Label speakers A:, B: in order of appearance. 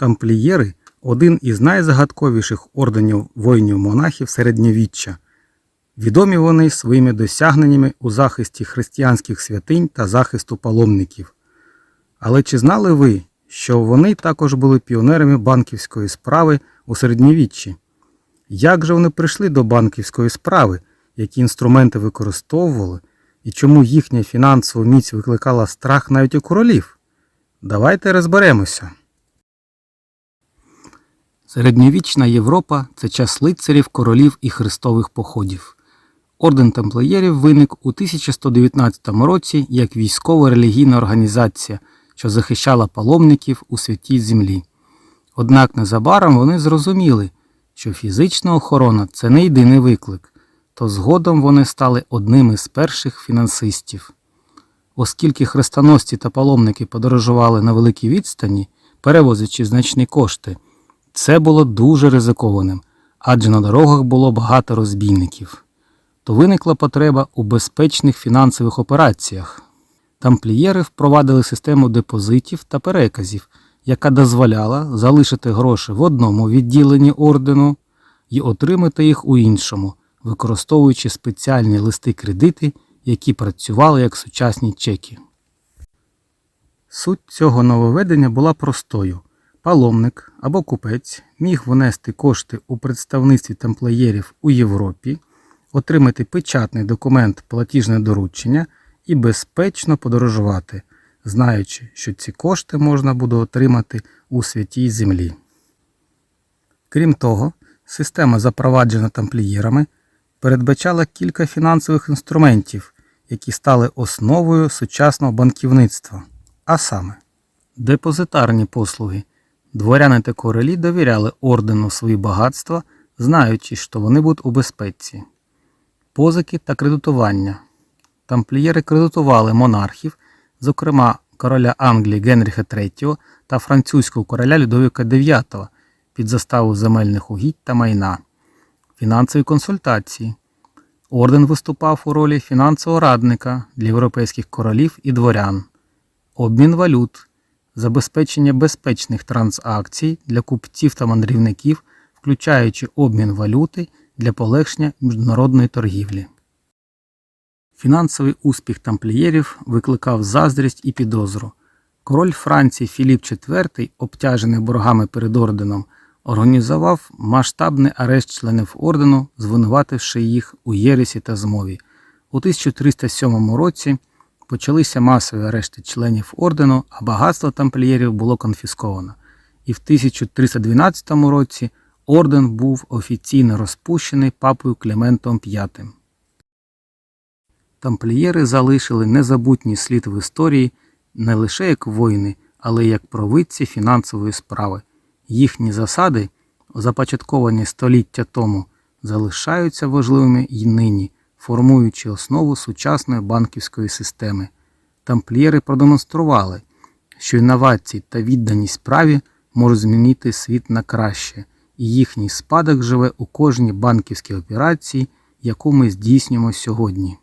A: Тамплієри один із найзагадковіших орденів воїнів-монахів середньовіччя. Відомі вони своїми досягненнями у захисті християнських святинь та захисту паломників. Але чи знали ви, що вони також були піонерами банківської справи у середньовіччі? Як же вони прийшли до банківської справи, які інструменти використовували, і чому їхня фінансова міць викликала страх навіть у королів? Давайте розберемося. Середньовічна Європа це час лицарів, королів і хрестових походів. Орден тамплієрів виник у 1119 році як військово-релігійна організація, що захищала паломників у святій землі. Однак незабаром вони зрозуміли, що фізична охорона це не єдиний виклик, то згодом вони стали одним із перших фінансистів. Оскільки хрестоносці та паломники подорожували на великій відстані, перевозячи значні кошти, це було дуже ризикованим, адже на дорогах було багато розбійників. То виникла потреба у безпечних фінансових операціях. Тамплієри впровадили систему депозитів та переказів, яка дозволяла залишити гроші в одному відділенні ордену і отримати їх у іншому, використовуючи спеціальні листи-кредити, які працювали як сучасні чеки. Суть цього нововведення була простою. Паломник або купець міг внести кошти у представництві тамплієрів у Європі, отримати печатний документ платіжне доручення і безпечно подорожувати, знаючи, що ці кошти можна буде отримати у святій землі. Крім того, система, запроваджена тамплієрами, передбачала кілька фінансових інструментів, які стали основою сучасного банківництва, а саме депозитарні послуги. Дворяни та королі довіряли ордену свої багатства, знаючи, що вони будуть у безпеці. Позики та кредитування. Тамплієри кредитували монархів, зокрема короля Англії Генріха III та французького короля Людовіка IX під заставу земельних угідь та майна. Фінансові консультації. Орден виступав у ролі фінансового радника для європейських королів і дворян. Обмін валют забезпечення безпечних транзакцій для купців та мандрівників, включаючи обмін валюти для полегшення міжнародної торгівлі. Фінансовий успіх тамплієрів викликав заздрість і підозру. Король Франції Філіп IV, обтяжений боргами перед орденом, організував масштабний арешт членів ордену, звинувативши їх у єресі та змові. У 1307 році почалися масові арешти членів ордену, а багатство тамплієрів було конфісковано. І в 1312 році орден був офіційно розпущений папою Клементом V. Тамплієри залишили незабутній слід в історії не лише як воїни, але й як провидці фінансової справи. Їхні засади, започатковані століття тому, залишаються важливими й нині, формуючи основу сучасної банківської системи. Тамплієри продемонстрували, що інновації та відданість справі можуть змінити світ на краще, і їхній спадок живе у кожній банківській операції, яку ми здійснюємо сьогодні.